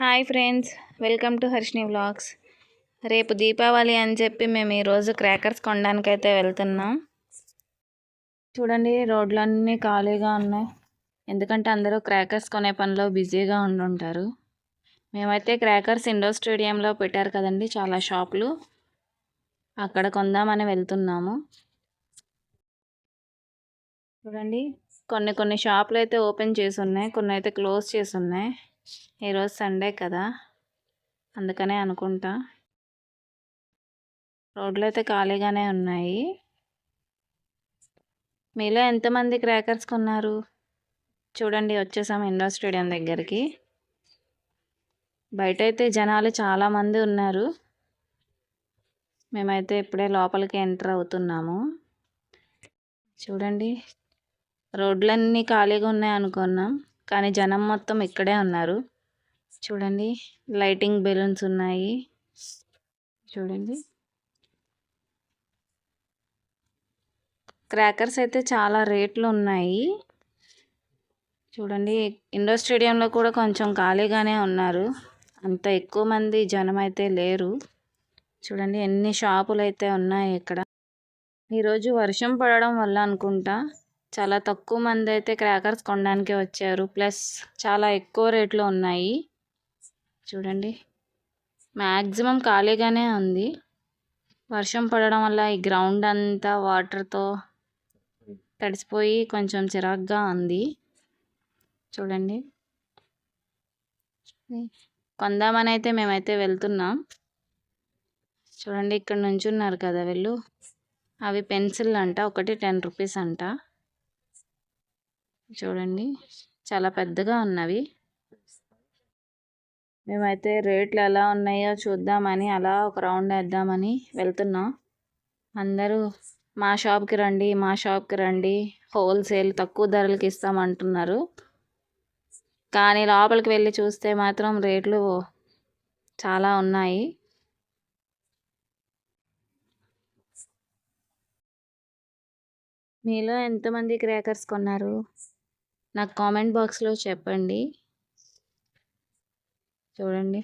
Hi friends welcome to Harshini vlogs. రేపు దీపావళి అని చెప్పి మేము ఈరోజు క్రాకర్స్ కొనడానికి అయితే వెళ్తున్నాం. చూడండి రోడ్లన్నీ ఖాళీగా ఉన్నాయి. ఎందుకంటే అందరూ క్రాకర్స్ కొనే పనిలో బిజీగా ఉండుంటారు. మేమైతే క్రాకర్స్ ఇండోర్ స్టేడియంలో పెట్టారు కదండి చాలా షాపులు. అక్కడ కొందామని వెళ్తున్నాము. చూడండి కొన్ని కొన్ని షాపులు అయితే ఓపెన్ చేసి ఉన్నాయి కొన్ని అయితే క్లోజ్ చేసి ఉన్నాయి. ఈరోజు సండే కదా అందుకనే అనుకుంటా. రోడ్లు అయితే ఖాళీగానే ఉన్నాయి. మీలో ఎంతమంది క్రాకర్స్ కొన్నారు? చూడండి వచ్చేసాము ఇండోర్ స్టేడియం దగ్గరికి. బయట అయితే జనాలు చాలామంది ఉన్నారు. మేమైతే ఇప్పుడే లోపలికి ఎంటర్ అవుతున్నాము. చూడండి రోడ్లన్నీ ఖాళీగా ఉన్నాయి అనుకున్నాం. కానీ జనం మొత్తం ఇక్కడే ఉన్నారు. చూడండి లైటింగ్ బెలూన్స్ ఉన్నాయి. చూడండి. క్రాకర్స్ అయితే చాలా రేట్లు ఉన్నాయి. చూడండి ఇండోర్ స్టేడియంలో కూడా కొంచెం ఖాళీగానే ఉన్నారు. అంత ఎక్కువ మంది జనం అయితే లేరు. చూడండి ఎన్ని షాపులు అయితే ఉన్నాయి ఇక్కడ. ఈరోజు వర్షం పడడం వల్ల అనుకుంటా చాలా తక్కువ మంది అయితే క్రాకర్స్ కొనడానికి వచ్చారు. ప్లస్ చాలా ఎక్కువ రేట్లో ఉన్నాయి. చూడండి. మ్యాక్సిమం ఖాళీగానే ఉంది. వర్షం పడడం వల్ల ఈ గ్రౌండ్ అంతా వాటర్తో తడిసిపోయి కొంచెం చిరాగ్గా ఉంది. చూడండి. కొందామని అయితే మేమైతే వెళ్తున్నాం. చూడండి ఇక్కడ నుంచి ఉన్నారు కదా వీళ్ళు. అవి పెన్సిల్ అంట ఒకటి టెన్ రూపీస్ అంట. చూడండి. చాలా పెద్దగా ఉన్నవి. మేమైతే రేట్లు ఎలా ఉన్నాయో చూద్దామని అలా ఒక రౌండ్ వేద్దామని వెళ్తున్నాం. అందరూ మా షాప్కి రండి మా షాప్కి రండి హోల్సేల్ తక్కువ ధరలకి ఇస్తామంటున్నారు. కానీ లోపలికి వెళ్ళి చూస్తే మాత్రం రేట్లు చాలా ఉన్నాయి. మీలో ఎంతమంది క్రేకర్స్ కొన్నారు? నాకు కామెంట్ బాక్స్లో చెప్పండి. చూడండి.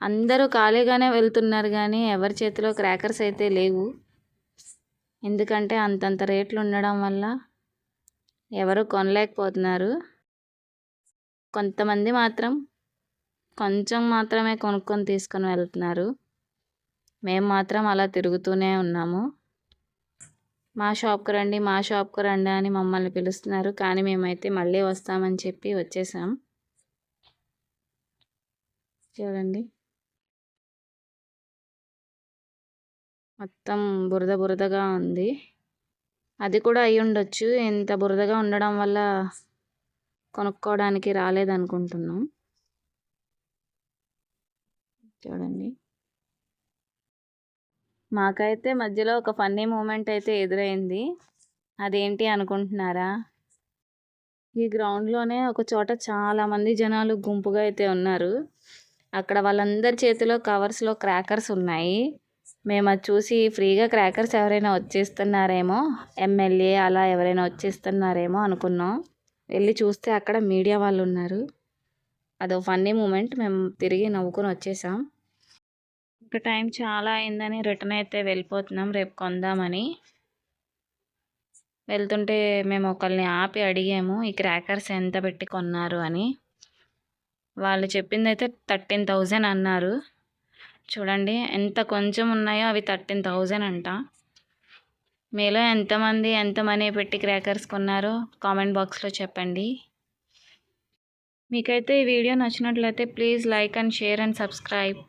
అందరూ ఖాళీగానే వెళ్తున్నారు కానీ ఎవరి చేతిలో క్రాకర్స్ అయితే లేవు. ఎందుకంటే అంతంత రేట్లు ఉండడం వల్ల ఎవరు కొనలేకపోతున్నారు. కొంతమంది మాత్రం కొంచెం మాత్రమే కొనుక్కొని తీసుకొని వెళ్తున్నారు. మేము మాత్రం అలా తిరుగుతూనే ఉన్నాము. మా షాప్కి రండి మా షాప్కి రండి అని మమ్మల్ని పిలుస్తున్నారు. కానీ మేమైతే మళ్ళీ వస్తామని చెప్పి వచ్చేసాం. చూడండి. మొత్తం బురద బురదగా ఉంది. అది కూడా అయి ఉండొచ్చు. ఇంత బురదగా ఉండడం వల్ల కొనుక్కోవడానికి రాలేదనుకుంటున్నాం. చూడండి. మాకైతే మధ్యలో ఒక ఫన్నీ మూమెంట్ అయితే ఎదురైంది. అదేంటి అనుకుంటున్నారా? ఈ గ్రౌండ్లోనే ఒక చోట చాలామంది జనాలు గుంపుగా అయితే ఉన్నారు. అక్కడ వాళ్ళందరి చేతిలో కవర్స్లో క్రాకర్స్ ఉన్నాయి. మేము అది చూసి ఫ్రీగా క్రాకర్స్ ఎవరైనా వచ్చేస్తున్నారేమో ఎమ్మెల్యే అలా ఎవరైనా వచ్చేస్తున్నారేమో అనుకున్నాం. వెళ్ళి చూస్తే అక్కడ మీడియా వాళ్ళు ఉన్నారు. అదో ఫన్నీ మూమెంట్ మేము తిరిగి నవ్వుకొని వచ్చేసాం. ఇంకా టైం చాలా అయిందని రిటర్న్ అయితే వెళ్ళిపోతున్నాం రేపు కొందామని. వెళ్తుంటే మేము ఒకరిని ఆపి అడిగాము ఈ క్రాకర్స్ ఎంత పెట్టి కొన్నారు? అని. వాళ్ళు చెప్పింది అయితే థర్టీన్ థౌజండ్ అన్నారు. చూడండి ఎంత కొంచెం ఉన్నాయో అవి థర్టీన్ థౌజండ్ అంట. మీలో ఎంతమంది ఎంత మనీ పెట్టి క్రాకర్స్ కొన్నారో కామెంట్ బాక్స్లో చెప్పండి. మీకైతే ఈ వీడియో నచ్చినట్లయితే please like and share and subscribe.